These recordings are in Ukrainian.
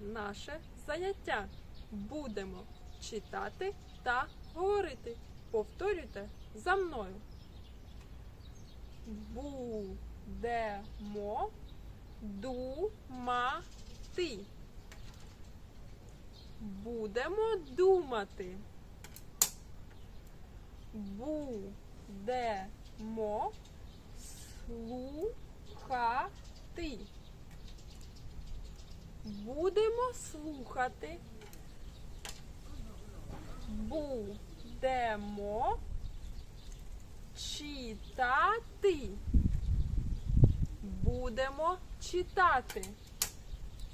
наше заняття. Будемо читати та говорити. Повторюйте за мною. Будемо думати. Будемо думати. Будемо слухати. Будемо слухати. Будемо читати. Будемо читати.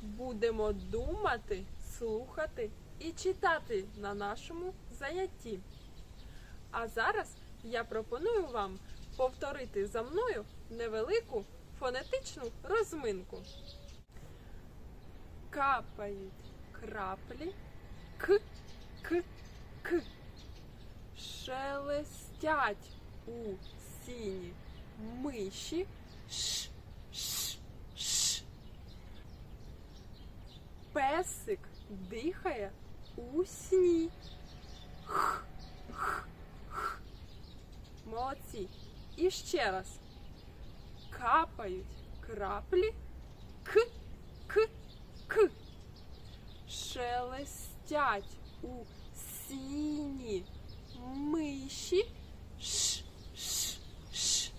Будемо думати, слухати і читати на нашому занятті. А зараз я пропоную вам повторити за мною невелику фонетичну розминку. Капають краплі, к, к, к. Шелестять у сіні миші, ш, ш, ш. Песик дихає у сні. Х, х, х. Молодці. І ще раз. Капають краплі, к, к. Шелестять у сіні миші. Ш, ш, ш.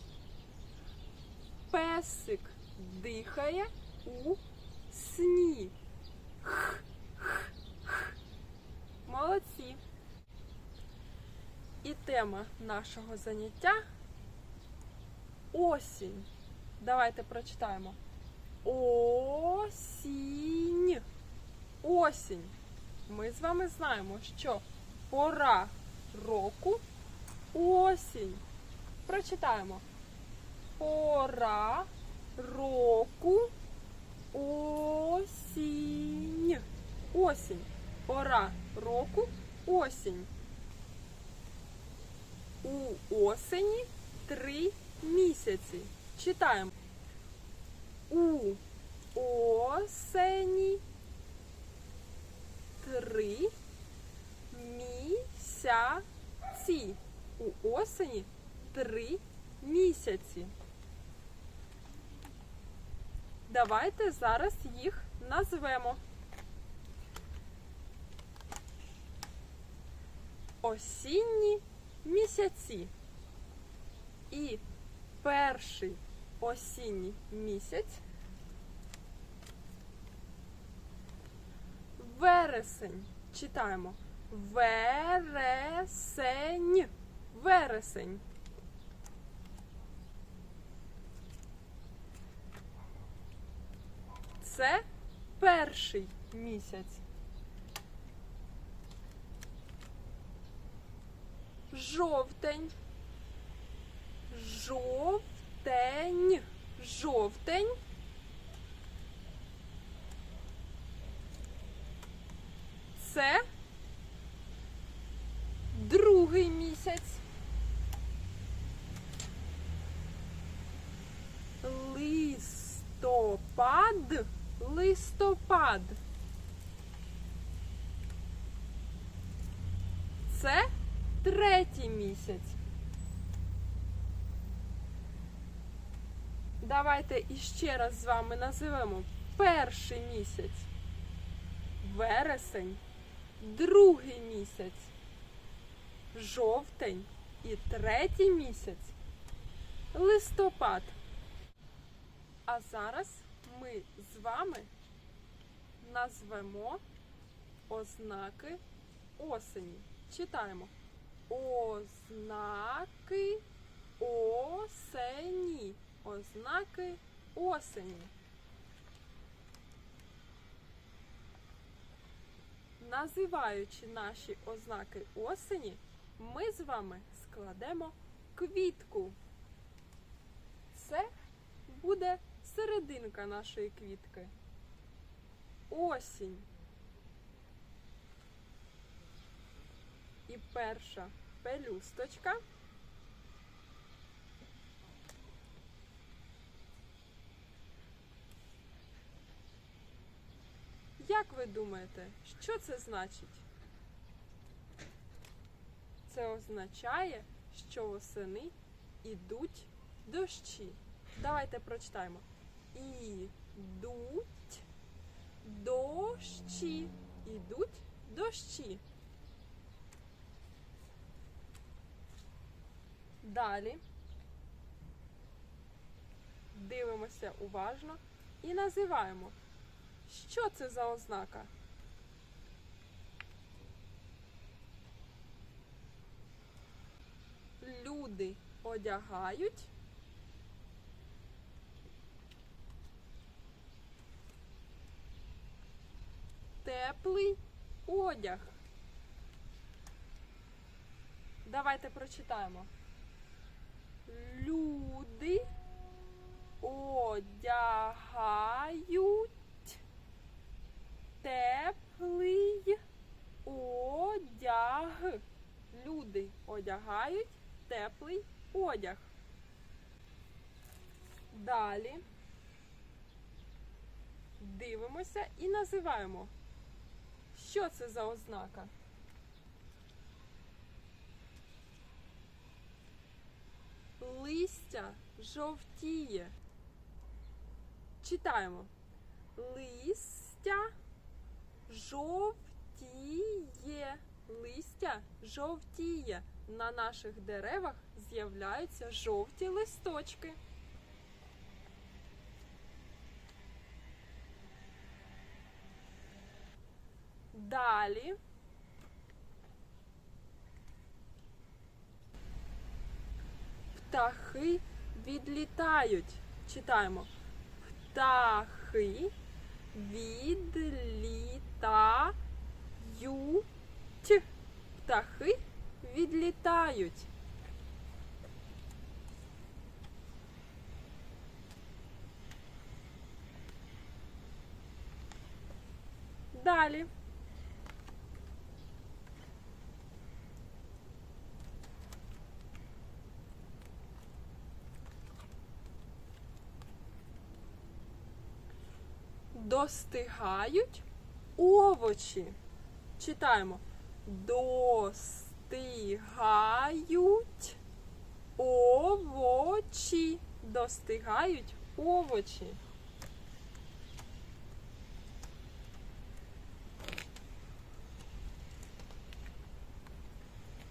Песик дихає у сні. Х, х, х. Молодці. І тема нашого заняття осінь. Давайте прочитаємо. Осінь. Осінь. Ми з вами знаємо, що пора року осінь. Прочитаємо. Пора року осінь. Осінь. Пора року осінь. У осені три місяці. Читаємо. У осені три місяці. У осені три місяці. Давайте зараз їх назвемо. Осінні місяці. І перший осінній місяць вересень. Читаємо. Вересень. Вересень. Це перший місяць. Жовтень. Жовтень. Жовтень. Це другий місяць. Листопад. Листопад. Це третій місяць. Давайте іще раз з вами називемо перший місяць. Вересень, другий місяць, жовтень і третій місяць листопад. А зараз ми з вами назвемо ознаки осені. Читаємо. Ознаки осені. Ознаки осені. Називаючи наші ознаки осені, ми з вами складемо квітку. Це буде серединка нашої квітки. Осінь. І перша пелюсточка. Як ви думаєте, що це значить? Це означає, що восени ідуть дощі. Давайте прочитаємо. Ідуть дощі. Ідуть дощі. Далі дивимося уважно і називаємо. Що це за ознака? Люди одягають теплий одяг. Давайте прочитаємо. Люди одягають теплий одяг. Люди одягають теплий одяг. Далі дивимося і називаємо. Що це за ознака? Листя жовтіє. Читаємо. Листя жовтіє. Листя жовтіє. На наших деревах з'являються жовті листочки. Далі птахи відлітають. Читаємо. Птахи відлітають. Птахи відлітають. Далі. Достигають овочі. Читаємо. Достигають овочі. Достигають овочі.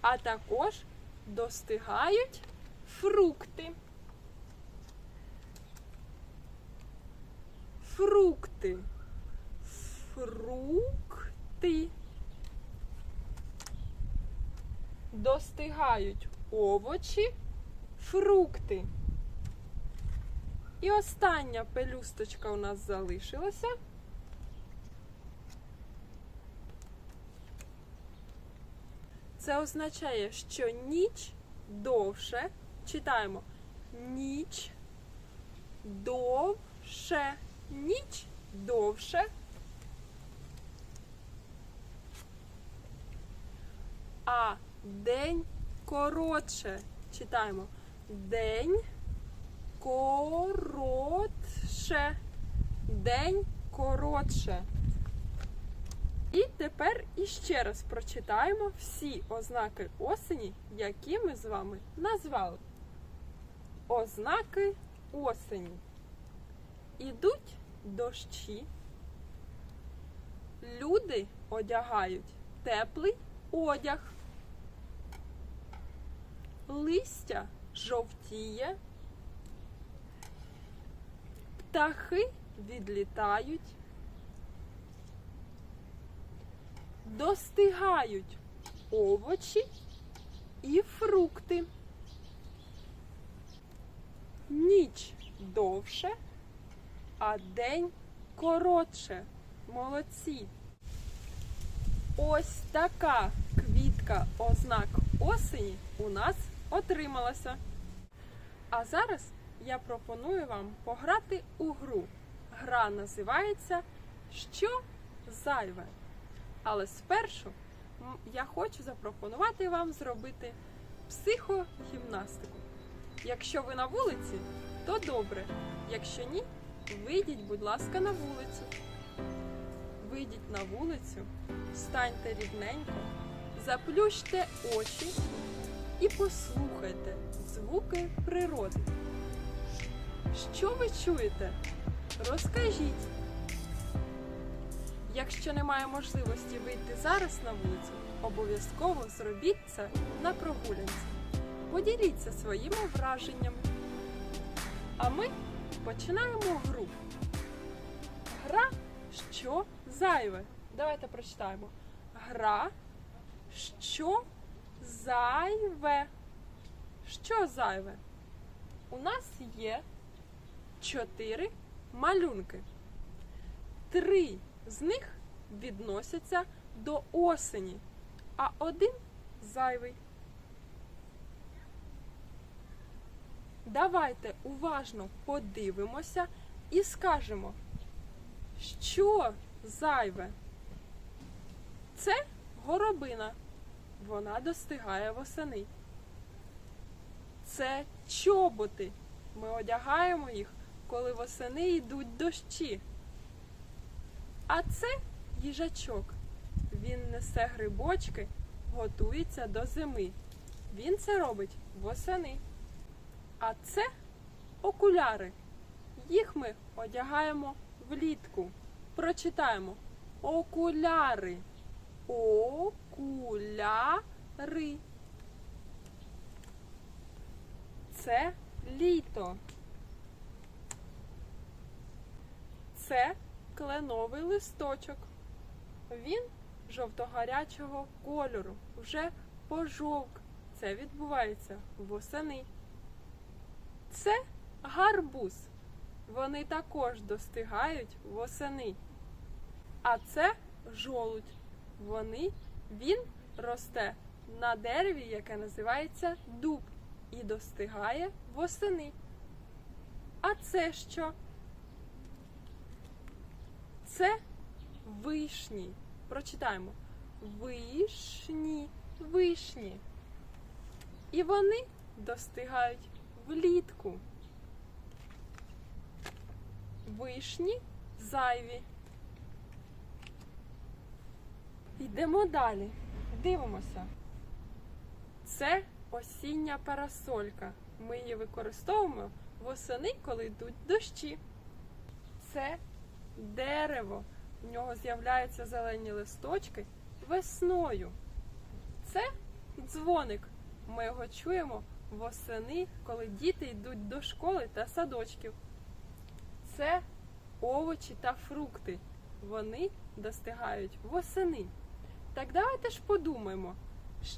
А також достигають фрукти. Фрукти. Фрукти. Достигають овочі, фрукти. І остання пелюсточка у нас залишилася. Це означає, що ніч довше. Читаємо ніч довше. Ніч довше. А день коротше. Читаємо. День коротше. День коротше. І тепер іще раз прочитаємо всі ознаки осені, які ми з вами назвали. Ознаки осені. Ідуть дощі. Люди одягають теплий одяг. Листя жовтіє. Птахи відлітають. Достигають овочі і фрукти. Ніч довше, а день коротше. Молодці. Ось така квітка ознак осені у нас отрималася. А зараз я пропоную вам пограти у гру. Гра називається Що зайве? Але спершу я хочу запропонувати вам зробити психогімнастику. Якщо ви на вулиці, то добре. Якщо ні, вийдіть, будь ласка, на вулицю. Вийдіть на вулицю, станьте рівненько, заплющте очі і послухайте звуки природи. Що ви чуєте? Розкажіть. Якщо немає можливості вийти зараз на вулицю, обов'язково зробіть це на прогулянці. Поділіться своїми враженнями. А ми починаємо гру. Гра що зайве. Давайте прочитаємо. Гра що зайве. Що зайве? У нас є чотири малюнки. Три з них відносяться до осені, а один зайвий. Давайте уважно подивимося і скажемо, що зайве. Це горобина. Вона достигає восени. Це чоботи. Ми одягаємо їх, коли восени йдуть дощі. А це їжачок. Він несе грибочки, готується до зими. Він це робить восени. А це окуляри. Їх ми одягаємо влітку. Прочитаємо окуляри. Окуляри. Це літо. Це кленовий листочок. Він жовто-гарячого кольору, вже пожовк. Це відбувається восени. Це гарбуз. Вони також достигають восени. А це жолудь. Вони, він росте на дереві, яке називається дуб, і достигає восени. А це що? Це вишні. Прочитаємо. Вишні, вишні. І вони достигають влітку. Вишні зайві. Йдемо далі. Дивимося. Це осіння парасолька. Ми її використовуємо восени, коли йдуть дощі. Це дерево. В нього з'являються зелені листочки весною. Це дзвоник. Ми його чуємо восени, коли діти йдуть до школи та садочків. Це овочі та фрукти. Вони достигають восени. Так давайте ж подумаємо,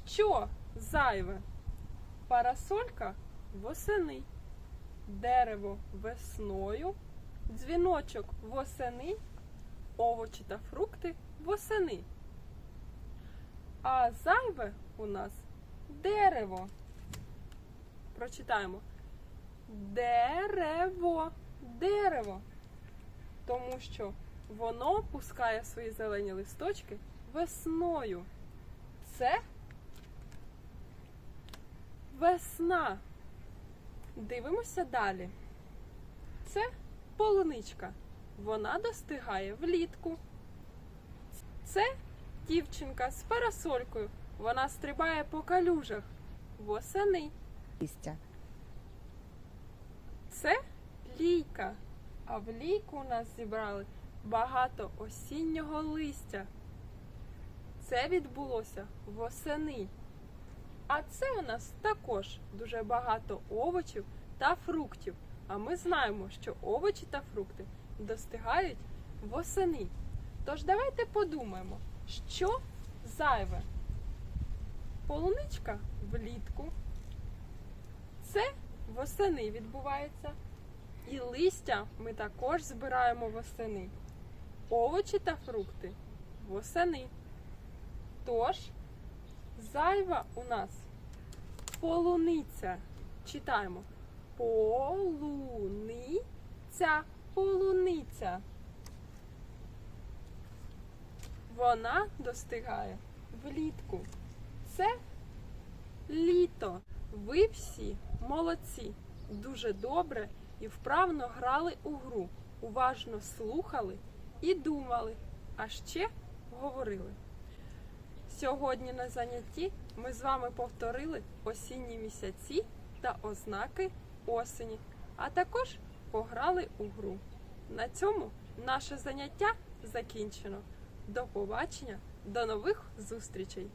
що зайве? Парасолька восени, дерево весною, дзвіночок восени, овочі та фрукти восени. А зайве у нас дерево. Прочитаємо. Дерево, дерево. Тому що воно пускає свої зелені листочки весною. Це весна. Дивимося далі. Це полуничка. Вона достигає влітку. Це дівчинка з парасолькою. Вона стрибає по калюжах восени. Це лійка. А в лійку у нас зібрали багато осіннього листя. Це відбулося восени. А це у нас також дуже багато овочів та фруктів. А ми знаємо, що овочі та фрукти достигають восени. Тож давайте подумаємо, що зайве. Полуничка влітку. Це восени відбувається. І листя ми також збираємо восени. Овочі та фрукти восени. Тож, зайва у нас полуниця. Читаємо. Полуниця, полуниця. Вона достигає влітку. Це літо. Ви всі молодці, дуже добре і вправно грали у гру, уважно слухали і думали. а ще говорили. Сьогодні на занятті ми з вами повторили осінні місяці та ознаки осені, а також пограли у гру. На цьому наше заняття закінчено. До побачення, до нових зустрічей!